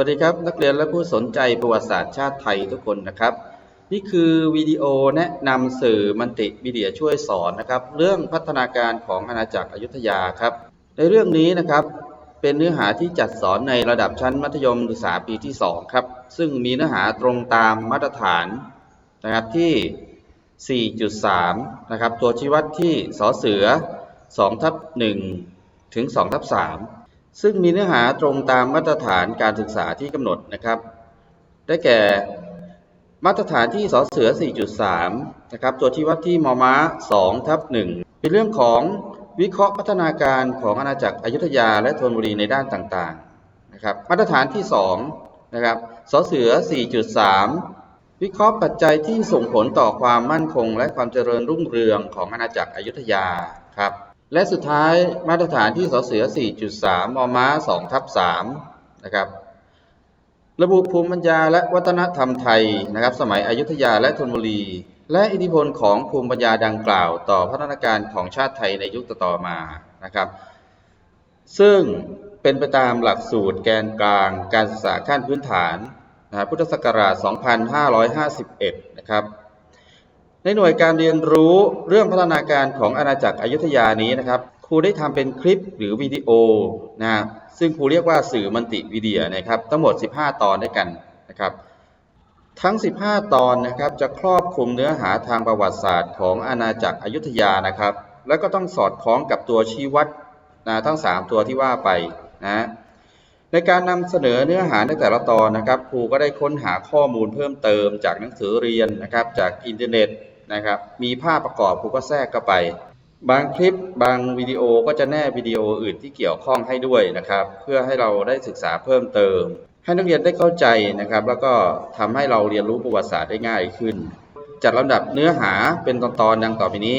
วัสดีครับ นักเรียนและผู้สนใจประวัติศาสตร์ชาติไทยทุกคนนะครับ นี่คือวิดีโอแนะนำสื่อมันติวิเดียช่วยสอนนะครับ เรื่องพัฒนาการของอาณาจักรอยุธยาครับ ในเรื่องนี้นะครับเป็นเนื้อหาที่จัดสอนในระดับชั้นมัธยมศึกษาปีที่ 2 ครับ ซึ่งมีเนื้อหาตรงตามมาตรฐานนะครับที่ 4.3 นะครับ ตัวชี้วัดที่สอเสือ2ทับ1ถึง2ทับ3 ซึ่งมีเนื้อหาตรงตามมาตรฐานการศึกษาที่กำหนดนะครับ ได้แก่มาตรฐานที่สอเสือ 4.3 นะครับ ตัวชี้วัดที่มอม้า 2 ทับ 1 เป็นเรื่องของวิเคราะห์พัฒนาการของอาณาจักรอยุธยาและธนบุรีในด้านต่างๆ นะครับ มาตรฐานที่ 2 นะครับสอเสือ 4.3 วิเคราะห์ปัจจัยที่ส่งผลต่อความมั่นคง และความเจริญรุ่งเรืองของอาณาจักรอยุธยาครับ และสุดท้ายมาตรฐานที่สเสือ 4.3มม้า2ทับ3นะครับ ระบุภูมิปัญญาและวัฒนธรรมไทยนะครับ สมัยอยุธยาและธนบุรี และอิทธิพลของภูมิปัญญาดังกล่าว ต่อพัฒนาการของชาติไทยในยุคต่อมานะครับ ซึ่งเป็นไปตามหลักสูตรแกนกลาง การศึกษาขั้นพื้นฐานนะพุทธศักราช 2551 นะครับ ในหน่วยการเรียนรู้เรื่องพัฒนาการของอาณาจักรอยุธยานี้นะครับครูได้ทำเป็นคลิปหรือวิดีโอนะซึ่งครูเรียกว่าสื่อมันติวิดีโอนะครับทั้งหมด 15 ตอนด้วยกันนะครับทั้ง 15 ตอนนะครับจะครอบคลุมเนื้อหาทางประวัติศาสตร์ของอาณาจักรอยุธยานะครับ แล้วก็ต้องสอดคล้องกับตัวชี้วัดนะทั้ง 3 ตัวที่ว่าไปนะในการนำเสนอเนื้อหาในแต่ละตอนนะครับครูก็ได้ค้นหาข้อมูลเพิ่มเติมจากหนังสือเรียนนะครับจากอินเทอร์เน็ต นะครับ มีภาพประกอบครูก็แทรกเข้าไป บางคลิปบางวิดีโอก็จะแนบวิดีโออื่นที่เกี่ยวข้องให้ด้วยนะครับ เพื่อให้เราได้ศึกษาเพิ่มเติม ให้นักเรียนได้เข้าใจนะครับ แล้วก็ทำให้เราเรียนรู้ประวัติศาสตร์ได้ง่ายขึ้น จัดลำดับเนื้อหาเป็นตอนๆดังต่อไปนี้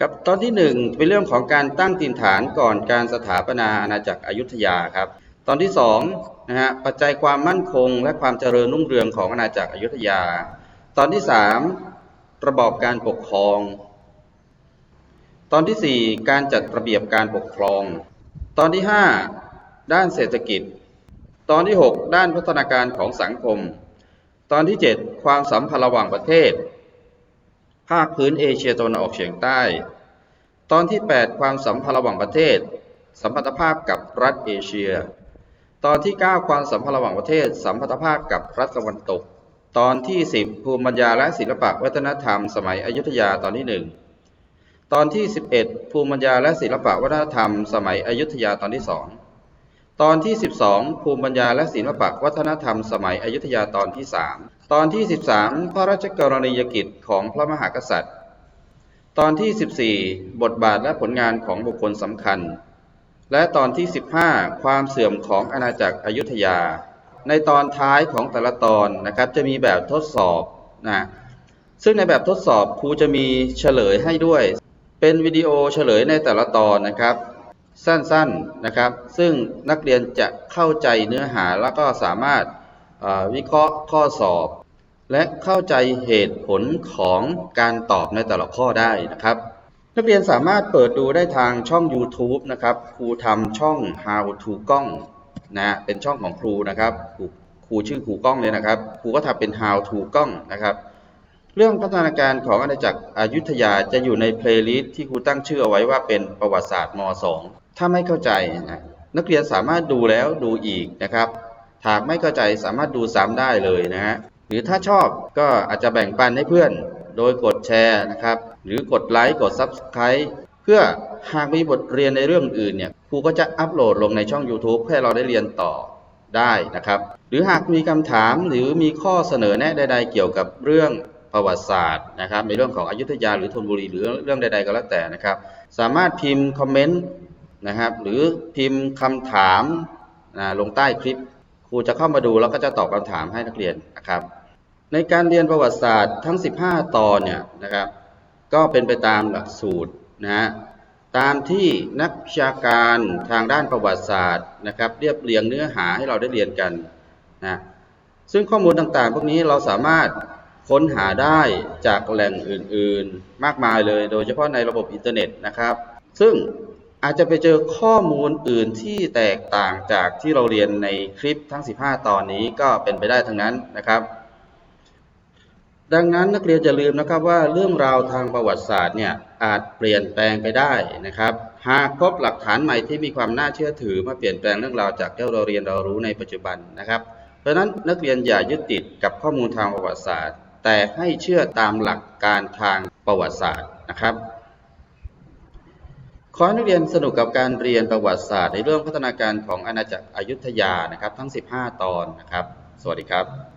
ครับตอนที่หนึ่งเป็นเรื่องของการตั้งถิ่นฐานก่อนการสถาปนาอาณาจักรอยุธยาครับ ตอนที่สองนะฮะปัจจัยความมั่นคง และความเจริญรุ่งเรืองของอาณาจักรอยุธยา ตอนที่สาม ระบอบการปกครอง ตอนที่ 4 การจัดระเบียบการปกครอง ตอนที่ 5 ด้านเศรษฐกิจ ตอนที่ 6 ด้านพัฒนาการของสังคม ตอนที่ 7 ความสัมพันธ์ระหว่างประเทศ ภาคพื้นเอเชียตะวันออกเฉียงใต้ ตอนที่ 8 ความสัมพันธ์ระหว่างประเทศ สัมพันธภาพกับรัฐเอเชีย ตอนที่ 9 ความสัมพันธ์ระหว่างประเทศ สัมพันธภาพกับรัฐตะวันตก ตอนที่ 10 ภูมิปัญญาและศิลปะวัฒนธรรมสมัยอยุธยาตอนที่ 1 ตอนที่ 11 ภูมิปัญญาและศิลปะวัฒนธรรม สมัยอยุธยาตอนที่ 2 ตอนที่ 12 ภูมิปัญญาและศิลปะวัฒนธรรม สมัยอยุธยาตอนที่ 3 ตอนที่ 13 พระราชกรณียกิจของพระมหากษัตริย์ ตอนที่ 14 บทบาทและผลงานของบุคคลสำคัญ และตอนที่ 15 ความเสื่อมของอาณาจักรอยุธยา ในตอนท้ายของแต่ละตอนนะครับ จะมีแบบทดสอบนะซึ่งในแบบทดสอบครูจะมีเฉลยให้ด้วย เป็นวิดีโอเฉลยในแต่ละตอนนะครับ สั้นๆนะครับ ซึ่งนักเรียนจะเข้าใจเนื้อหาแล้วก็สามารถวิเคราะห์ข้อสอบ และเข้าใจเหตุผลของการตอบในแต่ละข้อได้นะครับ นักเรียนสามารถเปิดดูได้ทางช่อง YouTube นะครับครูทำช่อง How to กล้อง นะเป็นช่องของครูนะครับครูครูชื่อครูกล้องเลยนะครับ ครูก็ทำเป็น How to กล้องนะครับ เรื่องพัฒนาการของอาณาจักรอยุธยาจะอยู่ในเพลย์ลิสต์ที่ครูตั้งชื่อเอาไว้ว่าเป็นประวัติศาสตร์ม .2 ถ้าไม่เข้าใจนะนักเรียนสามารถดูแล้วดูอีกนะครับหากไม่เข้าใจสามารถดูซ้ำได้เลยนะฮะหรือถ้าชอบก็อาจจะแบ่งปันให้เพื่อน โดยกดแชร์นะครับ หรือกดไลค์กด Subscribe เพื่อหากมีบทเรียนในเรื่องอื่นเนี่ยครูก็จะอัปโหลดลงในช่อง YouTube ให้เราได้เรียนต่อได้นะครับ หรือหากมีคำถามหรือมีข้อเสนอแนะใด ๆ เกี่ยวกับเรื่องประวัติศาสตร์นะครับ ในเรื่องของอยุธยาหรือธนบุรีหรือเรื่องใด ๆ ก็แล้วแต่นะครับ สามารถพิมพ์คอมเมนต์นะครับ หรือพิมพ์คำถามนะลงใต้คลิป ครูจะเข้ามาดูแล้วก็จะตอบคำถามให้นักเรียนนะครับ ในการเรียนประวัติศาสตร์ทั้ง 15 ตอนเนี่ยนะครับ ก็เป็นไปตามหลักสูตร นะฮะตามที่นักวิชาการทางด้านประวัติศาสตร์นะครับเรียบเรียงเนื้อหาให้เราได้เรียนกันนะซึ่งข้อมูลต่างๆ พวกนี้เราสามารถค้นหาได้จากแหล่งอื่นๆ มากมายเลยโดยเฉพาะในระบบอินเทอร์เน็ตนะครับ ซึ่งอาจจะไปเจอข้อมูลอื่นที่แตกต่างจากที่เราเรียนในคลิปทั้ง 15 ตอนนี้ก็เป็นไปได้ทั้งนั้นนะครับ ดังนั้นนักเรียนอย่าลืมนะครับว่าเรื่องราวทางประวัติศาสตร์เนี่ยอาจเปลี่ยนแปลงไปได้นะครับ หากพบหลักฐานใหม่ที่มีความน่าเชื่อถือมาเปลี่ยนแปลงเรื่องราวจากที่เราเรียนเรารู้ในปัจจุบันนะครับ เพราะฉะนั้นนักเรียนอย่ายึดติดกับข้อมูลทางประวัติศาสตร์ แต่ให้เชื่อตามหลักการทางประวัติศาสตร์นะครับขอให้นักเรียนสนุกกับการเรียนประวัติศาสตร์ในเรื่องพัฒนาการของอาณาจักรอยุธยานะครับ ทั้ง 15 ตอนนะครับ สวัสดีครับ